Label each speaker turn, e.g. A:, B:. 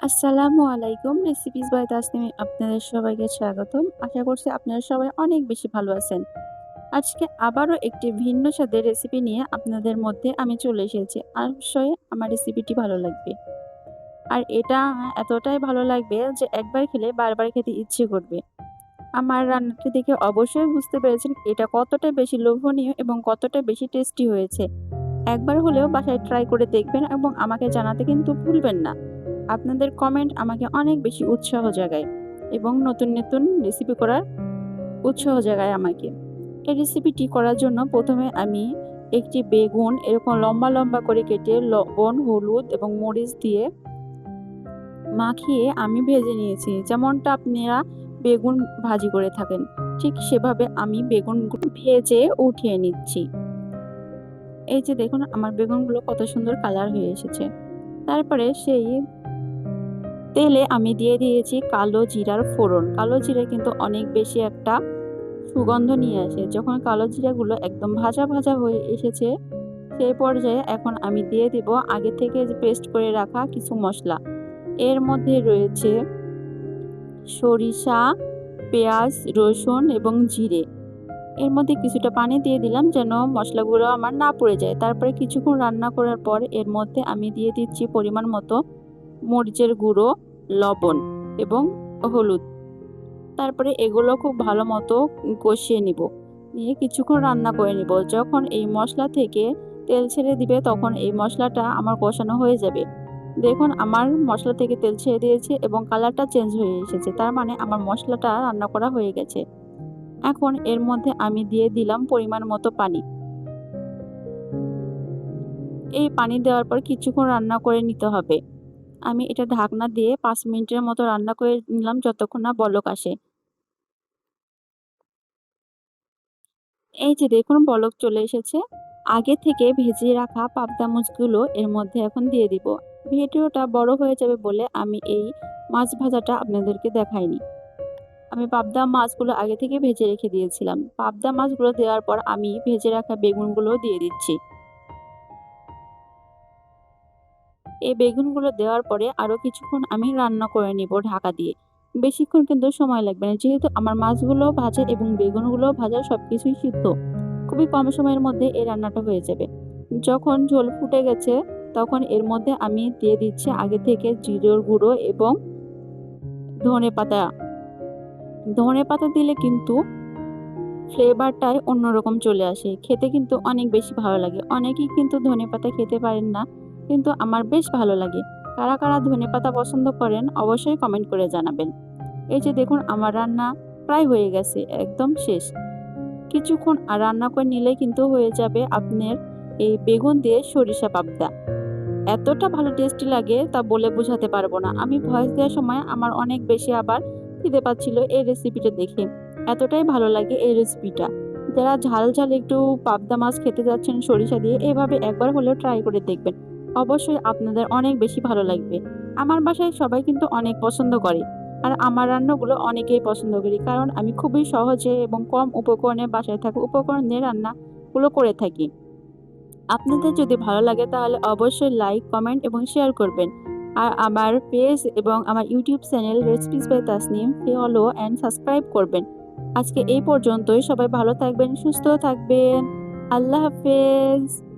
A: আসসালামু আলাইকুম recipes by তাসনিমে আপনাদের সবাইকে স্বাগতম। আশা করছি আপনারা সবাই অনেক বেশি ভালো আছেন। আজকে আবারও একটি ভিন্ন স্বাদের রেসিপি নিয়ে আপনাদের মধ্যে আমি চলে এসেছি। অবশ্যই আমার রেসিপিটি ভালো লাগবে। আর এটা এতটাই ভালো লাগবে যে একবার খেলে বারবার খেতে ইচ্ছে করবে। আমার রান্নাটি দেখে অবশ্যই বুঝতে পেরেছেন এটা কতটা বেশি লোভনীয় এবং কতটা বেশি টেস্টি হয়েছে। একবার হলেও বাসায় ট্রাই করে দেখবেন এবং আমাকে জানাতে কিন্তু ভুলবেন না। আপনাদের কমেন্ট আমাকে অনেক বেশি উৎসাহ জাগায় এবং নতুন নতুন রেসিপি করার উৎসাহ জাগায় আমাকে। এই রেসিপিটি করার জন্য প্রথমে আমি একটি বেগুন, এরকম লম্বা লম্বা করে কেটে লবণ, হলুদ এবং মরিচ দিয়ে মাখিয়ে আমি ভেজে নিয়েছি। যেমনটা আপনারা বেগুন ভাজি করে থাকেন, ঠিক সেভাবে আমি বেগুনগুলো ভেজে উঠিয়ে নিচ্ছি। এই যে দেখুন, আমার বেগুনগুলো কত সুন্দর কালার হয়ে এসেছে। তারপরে সেই তেলে আমি দিয়ে দিয়েছি কালো জিরার ফোড়ন। কালো জিরা কিন্তু অনেক বেশি একটা সুগন্ধ নিয়ে আসে। যখন কালো জিরাগুলো একদম ভাজা ভাজা হয়ে এসেছে, সেই পর্যায়ে এখন আমি দিয়ে দিব আগে থেকে পেস্ট করে রাখা কিছু মশলা। এর মধ্যে রয়েছে সরিষা, পেঁয়াজ, রসুন এবং জিরে। এর মধ্যে কিছুটা পানি দিয়ে দিলাম যেন মশলাগুলো আমার না পড়ে যায়। তারপরে কিছুক্ষণ রান্না করার পর এর মধ্যে আমি দিয়ে দিচ্ছি পরিমাণ মতো মরিচের গুঁড়ো, লবণ এবং হলুদ। তারপরে এগুলো খুব ভালো মতো কষিয়ে নিব। নিয়ে কিছুক্ষণ রান্না করে নিব। যখন এই মশলা থেকে তেল ছেড়ে দিবে, তখন এই মশলাটা আমার কষানো হয়ে যাবে। দেখুন, আমার মশলা থেকে তেল ছেড়ে দিয়েছে এবং কালারটা চেঞ্জ হয়ে এসেছে। তার মানে আমার মশলাটা রান্না করা হয়ে গেছে। এখন এর মধ্যে আমি দিয়ে দিলাম পরিমাণ মতো পানি। এই পানি দেওয়ার পর কিছুক্ষণ রান্না করে নিতে হবে। আমি এটা ঢাকনা দিয়ে পাঁচ মিনিটের মতো রান্না করে নিলাম যতক্ষণ না বলক আসে। এই যে দেখুন বলক চলে এসেছে। আগে থেকে ভেজে রাখা পাবদা মাছগুলো এর মধ্যে এখন দিয়ে দিব। ভিডিওটা বড় হয়ে যাবে বলে আমি এই মাছ ভাজাটা আপনাদেরকে দেখাইনি। আমি পাবদা মাছগুলো আগে থেকে ভেজে রেখে দিয়েছিলাম। পাবদা মাছগুলো দেওয়ার পর আমি ভেজে রাখা বেগুনগুলো দিয়ে দিচ্ছি। এই বেগুনগুলো দেওয়ার পরে আরও কিছুক্ষণ আমি রান্না করে নিব ঢাকা দিয়ে। বেশিক্ষণ কিন্তু সময় লাগবে না, যেহেতু আমার মাছগুলো ভাজা এবং বেগুনগুলো ভাজা সব কিছুই সিদ্ধ। খুবই কম সময়ের মধ্যে এই রান্নাটা হয়ে যাবে। যখন ঝোল ফুটে গেছে, তখন এর মধ্যে আমি দিয়ে দিচ্ছি আগে থেকে জিরোর গুঁড়ো এবং ধনে পাতা। ধনে পাতা দিলে কিন্তু ফ্লেভারটাই অন্যরকম চলে আসে। খেতে কিন্তু অনেক বেশি ভালো লাগে। অনেকেই কিন্তু ধনে পাতা খেতে পারেন না। কিন্তু আমার বেশ ভালো লাগে। কারা কারা ধনে পাতা পছন্দ করেন অবশ্যই কমেন্ট করে জানাবেন। এই যে দেখুন, আমার রান্না প্রায় হয়ে গেছে, একদম শেষ। কিছুক্ষণ আর রান্না করে নিলে কিন্তু হয়ে যাবে আপনার এই বেগুন দিয়ে সরিষা পাবদা। এতটা ভালো টেস্টি লাগে তা বলে বোঝাতে পারব না। আমি ভয়েস দেওয়ার সময় আমার অনেক বেশি আবার খিদে পাচ্ছিল এই রেসিপিটা দেখে। এতটাই ভালো লাগে এই রেসিপিটা যারা ঝাল ঝাল একটু পাবদা মাছ খেতে যাচ্ছেন সরিষা দিয়ে, এভাবে একবার হলেও ট্রাই করে দেখবেন। অবশ্যই আপনাদের অনেক বেশি ভালো লাগবে। আমার বাসায় সবাই কিন্তু অনেক পছন্দ করে। আর আমার রান্নাগুলো অনেকেই পছন্দ করি। কারণ আমি খুবই সহজে এবং কম উপকরণে বাসায় থাকা উপকরণ দিয়ে রান্নাগুলো করে থাকি। আপনাদের যদি ভালো লাগে তাহলে অবশ্যই লাইক, কমেন্ট এবং শেয়ার করবেন। আর আমার পেজ এবং আমার YouTube channel recipes by Tasnim follow and subscribe করবেন। আজকে এই পর্যন্তই। সবাই ভালো থাকবেন, সুস্থ থাকবেন। আল্লাহ হাফেজ।